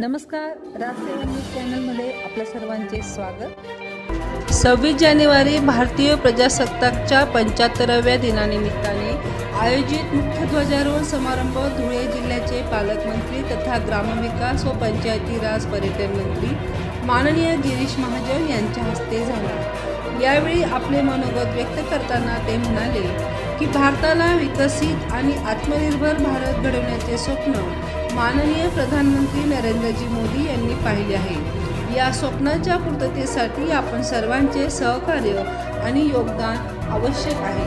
नमस्कार राजसेवा न्यूज चॅनलमध्ये आपल्या सर्वांचे स्वागत. सव्वीस जानेवारी भारतीय प्रजासत्ताकच्या पंच्याहत्तराव्या दिनानिमित्ताने आयोजित मुख्य ध्वजारोहण समारंभ धुळे जिल्ह्याचे पालकमंत्री तथा ग्रामविकास व पंचायती राज पर्यटन मंत्री माननीय गिरीश महाजन यांच्या हस्ते झाला. यावेळी आपले मनोगत व्यक्त करताना ते म्हणाले की भारताला विकसित आणि आत्मनिर्भर भारत घडवण्याचे स्वप्न माननीय प्रधानमंत्री नरेंद्रजी मोदी यांनी पाहिले आहे. या स्वप्नाच्या पूर्ततेसाठी आपण सर्वांचे सहकार्य आणि योगदान आवश्यक आहे.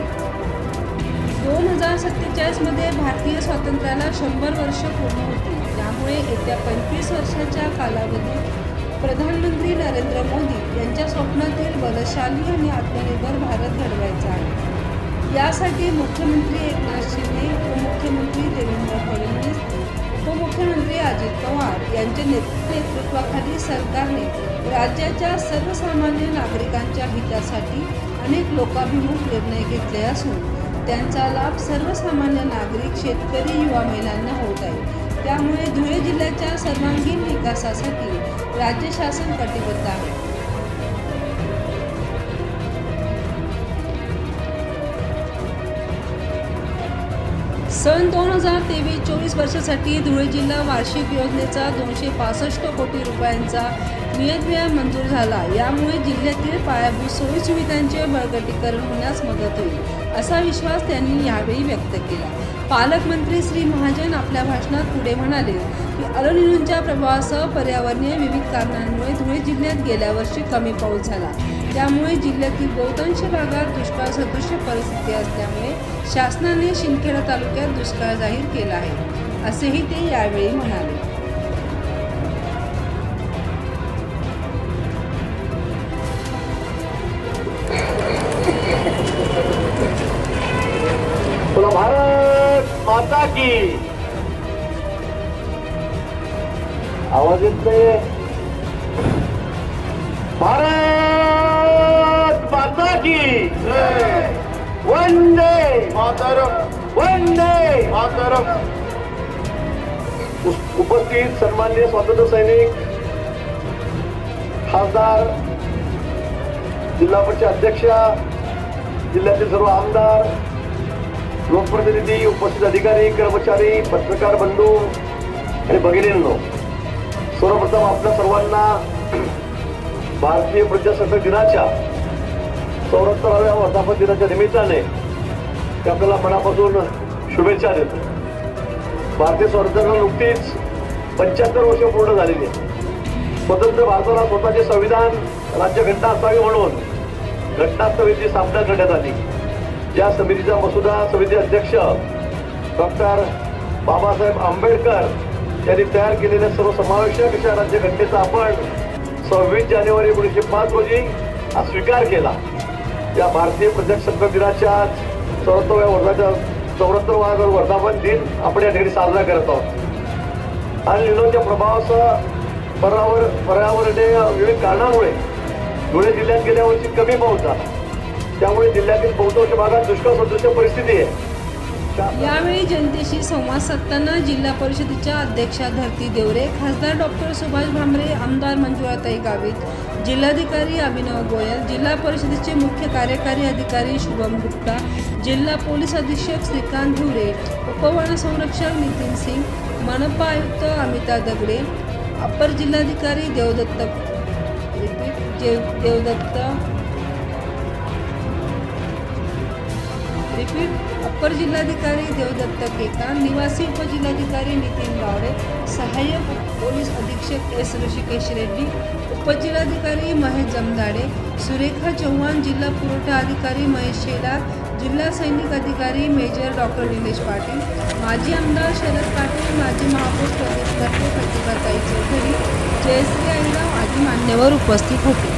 दोन हजार सत्तेचाळीसमध्ये भारतीय स्वातंत्र्याला शंभर वर्ष पूर्ण होती. त्यामुळे येत्या पंचवीस वर्षाच्या कालावधीत प्रधानमंत्री नरेंद्र मोदी यांच्या स्वप्नातील बलशाली आणि आत्मनिर्भर भारत घडवायचा आहे. यासाठी मुख्यमंत्री एकनाथ शिंदे उपमुख्यमंत्री देवेंद्र फडणवीस उपमुख्यमंत्री अजित पवार यांच्या नेतृ- नेतृत्वाखाली सरकारने राज्याच्या सर्वसामान्य नागरिकांच्या हितासाठी अनेक लोकाभिमुख निर्णय घेतले असून त्यांचा लाभ सर्वसामान्य नागरिक शेतकरी युवा महिलांना होत आहे. त्यामुळे धुळे जिल्ह्याच्या सर्वांगीण विकासासाठी राज्य शासन कटिबद्ध आहे. सन दोन हजार तेवीस चोवीस वर्षासाठी धुळे जिल्हा वार्षिक योजनेचा दोनशे पासष्ट कोटी रुपयांचा नियतव्यय मंजूर झाला. यामुळे जिल्ह्यातील पायाभूत सोयीसुविधांचे बळकटीकरण होण्यास मदत होईल असा विश्वास त्यांनी यावेळी व्यक्त केला. पालकमंत्री श्री महाजन आपल्या भाषणात पुढे म्हणाले की अलोनिलूंच्या प्रभावासह पर्यावरणीय विविध कारणांमुळे धुळे जिल्ह्यात गेल्या वर्षी कमी पाऊस झाला. त्यामुळे जिल्ह्यातील बहुतांश भागात दुष्काळ सदृश परिस्थिती असल्यामुळे शासनाने शिंदखेडा तालुक्यात दुष्काळ जाहीर केला आहे. असेही ते यावेळी म्हणाले. भारत माता की. आवाज भारत! वंदे मातरम वंदे मातरम. उपस्थित सन्माननीय स्वातंत्र्य सैनिक खासदार जिल्हा परिषद अध्यक्षा जिल्ह्यातील सर्व आमदार लोकप्रतिनिधी उपस्थित अधिकारी कर्मचारी पत्रकार बंधू आणि भगिनींनो सर्वप्रथम आपल्या सर्वांना भारतीय प्रजासत्ताक दिनाच्या चौऱ्याहत्तराव्या वर्धापन दिनाच्या निमित्ताने ते आपल्याला मनापासून शुभेच्छा देतो. भारतीय स्वातंत्र्याला नुकतीच पंच्याहत्तर वर्ष पूर्ण झालेली आहे. स्वतंत्र भारताला स्वतःचे संविधान राज्यघटना असावी म्हणून घटना समितीची स्थापना करण्यात आली. या समितीचा मसुदा समिती अध्यक्ष डॉक्टर बाबासाहेब आंबेडकर यांनी तयार केलेल्या सर्वसमावेशक अशा राज्यघटनेचा आपण सव्वीस जानेवारी एकोणीसशे पाच रोजी हा स्वीकार केला. या भारतीय प्रजासत्ताक दिनाच्या चौऱ्याहत्तरव्या वर्धाच्या चौऱ्याहत्तरवा वर्धापन दिन आपण या ठिकाणी साजरा करत आहोत. आणि लिलोच्या प्रभावासह पर्यावर पर्यावरणीय विविध कारणामुळे धुळे जिल्ह्यात गेल्या वर्षी कमी पाऊस झाला. त्यामुळे जिल्ह्यातील बहुतांश भागात दुष्काळ सदृश्य परिस्थिती आहे. यावेळी जनतेशी संवाद साधताना जिल्हा परिषदेच्या अध्यक्षा धरती देवरे खासदार डॉक्टर सुभाष भामरे आमदार मंजुळाताई गावित जिल्हाधिकारी अभिनव गोयल जिल्हा परिषदेचे मुख्य कार्यकारी अधिकारी शुभम गुप्ता जिल्हा पोलीस अधीक्षक श्रीकांत धुरे उपवन संरक्षक नितीन सिंग मनपा आयुक्त अमिता दगडे अप्पर जिल्हाधिकारी देवदत्त देव देवदत्त रिपीट अप्पर जिल्हाधिकारी देवदत्त केकान निवासी उपजिल्हाधिकारी नितीन गावडे सहाय्यक पोलीस अधीक्षक एस ऋषिकेश रेड्डी उपजिल्हाधिकारी महेश जमदाडे सुरेखा चव्हाण जिल्हा पुरवठा अधिकारी महेश शेलार जिल्हा सैनिक अधिकारी मेजर डॉक्टर निलेश पाटील माजी आमदार शरद पाटील माजी महापौर प्रदेश प्रतिभाताई चौधरी जयश्री आईराव आदी मान्यवर उपस्थित होते.